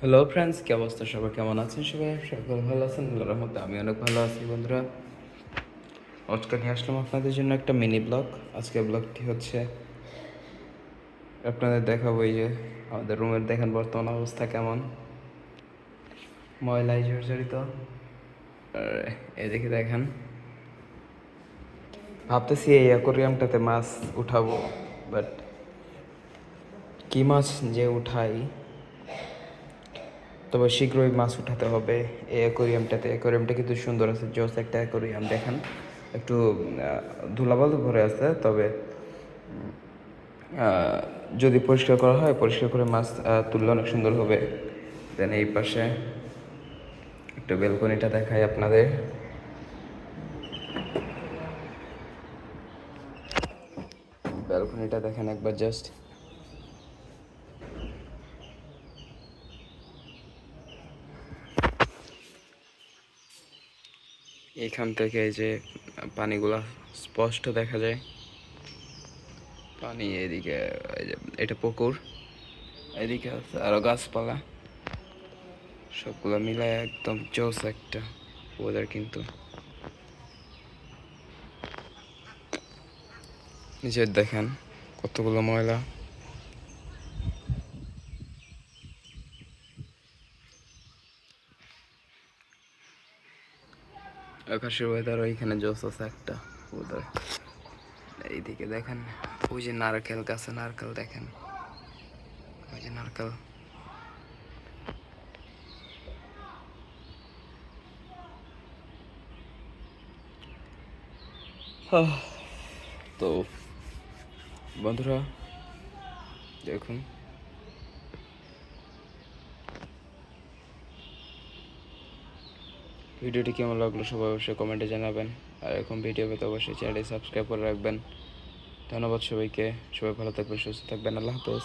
Hello friends কি অবস্থা? সবাই কেমন আছেন সবাই? সকল ভালো আছেন? আল্লাহর আমি অনেক ভালো আছি, বন্ধুরা। আজকে নিয়ে আসলাম আপনাদের জন্য একটা মিনি ব্লগ আজকে ব্লগটি হচ্ছে আপনাদের দেখাবো এই যে আমাদের রুমের দেখেন বর্তমান অবস্থা কেমন। ময়লায় জর্জরিত। আর এদিকে দেখেন। ভাবতেছি এই অ্যাকোরিয়ামটাতে মাছ উঠাবো বাট কি মাছ যে উঠাই? তবে শীঘ্রই মাছ উঠাতে হবে। এই অ্যাকোরিয়ামটাতে অ্যাকোরিয়ামটা কিন্তু সুন্দর আছে জোস একটা অ্যাকোরিয়াম দেখেন। একটু ধুলাবাল ভরে আছে, তবে যদি পরিষ্কার করা হয়, পরিষ্কার করে মাছ তুললে অনেক সুন্দর হবে। দেন এই পাশে একটু বেলকনিটা দেখাই আপনাদের। ব্যালকনিটা দেখেন একবার জাস্ট এখান থেকে এই যে পানিগুলা স্পষ্ট দেখা যায়। পানি এদিকে এটা পুকুর এদিকে আছে আরও গাছপালা। সবগুলো মিলায় একদম জোস একটা ওয়েদার কিন্তু। নিজের দেখেন কতগুলো ময়লা। আকাশের ওয়েদার ওইখানে জোস আছে একটা ওয়েদার এইদিকে দেখেন, ওই যে নারকেল গাছে নারকেল দেখেন। ওই যে নারকেল। তো বন্ধুরা, দেখুন। ভিডিওটি কেমন লাগল সবাই অবশ্যই কমেন্টে জানাবেন। আর এখন ভিডিও পেতে অবশ্যই চ্যানেলটি সাবস্ক্রাইব করে রাখবেন। ধন্যবাদ সবাইকে। সবাই ভালো থাকবেন, সুস্থ থাকবেন। আল্লাহ হাফেজ।